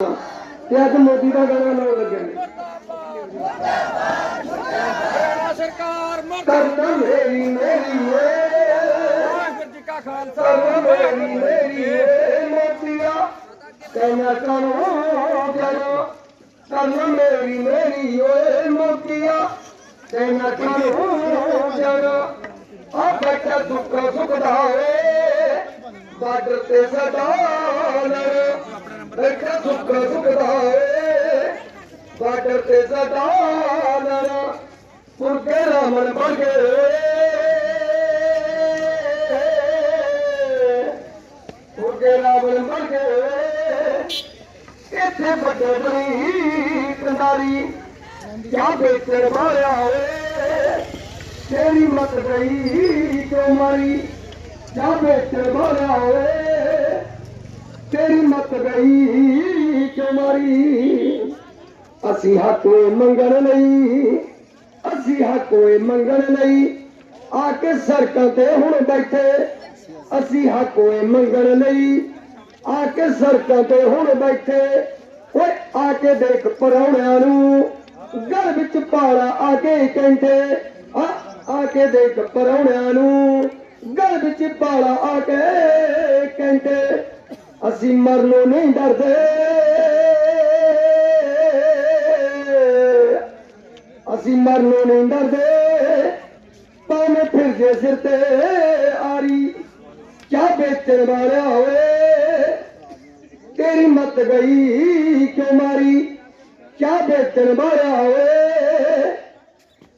ਤੇ ਅੱਜ ਮੋਦੀ ਦਾ ਗਾਣਾ ਲਾਉਣ ਲੱਗੇ ਨੇ ਸਰਕਾਰ ਮਰਦ ਮੇਰੀ ਮੇਰੀ ਵਾਹਿਗੁਰੂ ਜੀ ਕਾ ਖਾਲਸਾ ਮੇਰੀ ਮੇਰੀ ਮੋਤੀਆ। ਕਹਿਣਾ ਕਰੋ ਜਰਾ ਕਰਦਾ ਮੇਰੀ ਮੇਰੀ ਓਏ ਮੋਤੀਆ। ਕਹਿਣਾ ਕਰੋ ਜਰਾ ਆ ਬੈਠਾ ਦੁੱਖ ਸੁਖਦਾ ਏ। ਬਾਰਡਰ ਤੇ ਸਦਾ ਬੈਠਾ ਦੁੱਖ ਸੁਖਦਾ ਏ। ਬਾਰਡਰ ਤੇ ਸਦਾ ਲੜ ਮੁਰਗੇ ਰਾਮਣ ਬਣ ਗਏ ਮੁਰਗੇ ਰਾਵਣ ਬਣ ਗਏ ਇੱਥੇ ਵੱਡੇ ਬੜੀ ਕੰਦਾਰੀ ਕਿਆ ਵੇਚਣ ਵਾਲਿਆ ਓਏ ਤੇਰੀ ਮਤ ਗਈ ਕਿਉਂ ਮਾਰੀ? ਕਿਆ ਵੇਚਣ ਵਾਲਿਆ ਓਏ ਤੇਰੀ ਮਤ ਗਈ ਕਿਉਂ ਮਾਰੀ? ਅਸੀਂ ਹੱਕ ਮੰਗਣ ਲਈ, ਅਸੀਂ ਹੱਕ ਮੰਗਣ ਲਈ ਆ ਕੇ ਸੜਕਾਂ ਤੇ ਹੁਣ ਬੈਠੇ। ਅਸੀਂ ਹੱਕ ਮੰਗਣ ਲਈ ਆ ਕੇ ਸੜਕਾਂ ਤੇ ਹੁਣ ਬੈਠੇ। ਓਏ, ਆ ਕੇ ਦੇਖ ਪਰੌਣਿਆਂ ਨੂੰ, ਘਰ ਵਿੱਚ ਪਾਲਾ ਆ ਕੇ ਕਹਿੰਦੇ। ਆ ਆ ਕੇ ਦੇਖ ਪਰੌਣਿਆਂ ਨੂੰ, ਘਰ ਵਿੱਚ ਪਾਲਾ ਆ ਕੇ ਕਹਿੰਦੇ। ਅਸੀਂ ਮਰਨੋਂ ਨਹੀਂ ਡਰਦੇ। ਅਸੀਂ ਮਰਨੋਂ ਨਹੀਂ ਡਰਦੇ। ਪਾਵੇਂ ਫਿਰਦੇ ਸਿਰ ਤੇ ਆਰੀ ਕਿਆ ਵੇਚਣ ਵਾਲਿਆ ਹੋਏ ਤੇਰੀ ਮਤ ਗਈ ਕਿਉਂ ਮਾਰੀ? ਕਿਆ ਵੇਚਣ ਵਾਲਿਆ ਹੋਏ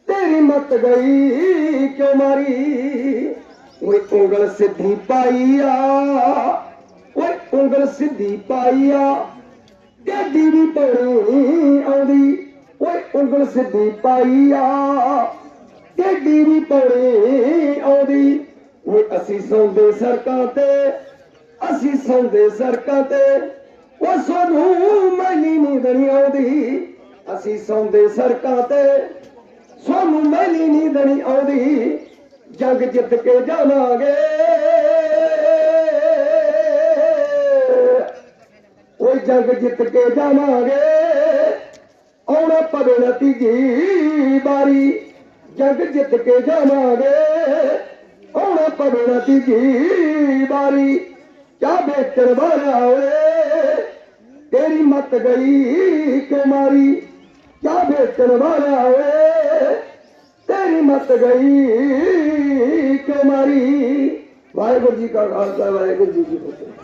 ਤੇਰੀ ਮਤ ਗਈ ਕਿਉਂ ਮਾਰੀ? ਓਏ ਉਂਗਲ ਸਿੱਧੀ ਪਾਈ ਆ। ਉਂਗਲ ਸਿੱਧੀ ਪਾਈ ਆ ਟੇਡੀ ਵੀ ਪਣੀ ਆਉਂਦੀ, ਓਏ ਉਂਗਲ ਸਿੱਧੀ ਪਾਈ ਆ ਟੇਡੀ ਵੀ ਪਣੀ ਆਉਂਦੀ, ਓਏ ਅਸੀਂ ਸੌਂਦੇ ਸੜਕਾਂ ਤੇ, ਅਸੀਂ ਸੌਂਦੇ ਸੜਕਾਂ ਤੇ। ਓ ਸਾਨੂੰ ਮੈਲੀ ਨੀਂਦ ਨਹੀਂ ਆਉਂਦੀ, ਅਸੀਂ ਸੌਂਦੇ ਸੜਕਾਂ ਤੇ। ਸਾਨੂੰ ਮੈਲੀ ਨੀਂਦ ਨਹੀਂ ਆਉਂਦੀ, ਜੰਗ ਜਿੱਤ ਕੇ ਜਾਵਾਂਗੇ। ਜੰਗ ਜਿੱਤ ਕੇ ਜਾਵਾਂਗੇ। ਆਉਣਾ ਪਵੇ ਨਾ ਤੀਜੀ ਬਾਰੀ ਜੰਗ ਜਿੱਤ ਕੇ ਜਾਵਾਂਗੇ। ਆਉਣਾ ਪਵੇ ਨਾ ਤੀਜੀ ਬਾਰੀ ਕਿਆ ਵੇਚਣ ਵਾਲਾ ਓਏ, ਤੇਰੀ ਮਤ ਗਈ ਕਿਉਂ ਮਾਰੀ ਕਿਆ ਵੇਚਣ ਵਾਲਾ ਓਏ, ਤੇਰੀ ਮਤ ਗਈ ਕਿਉਂ ਮਾਰੀ ਵਾਹਿਗੁਰੂ ਜੀ ਕਾ ਖਾਲਸਾ, ਵਾਹਿਗੁਰੂ ਜੀ ਕੀ ਫਤਿਹ।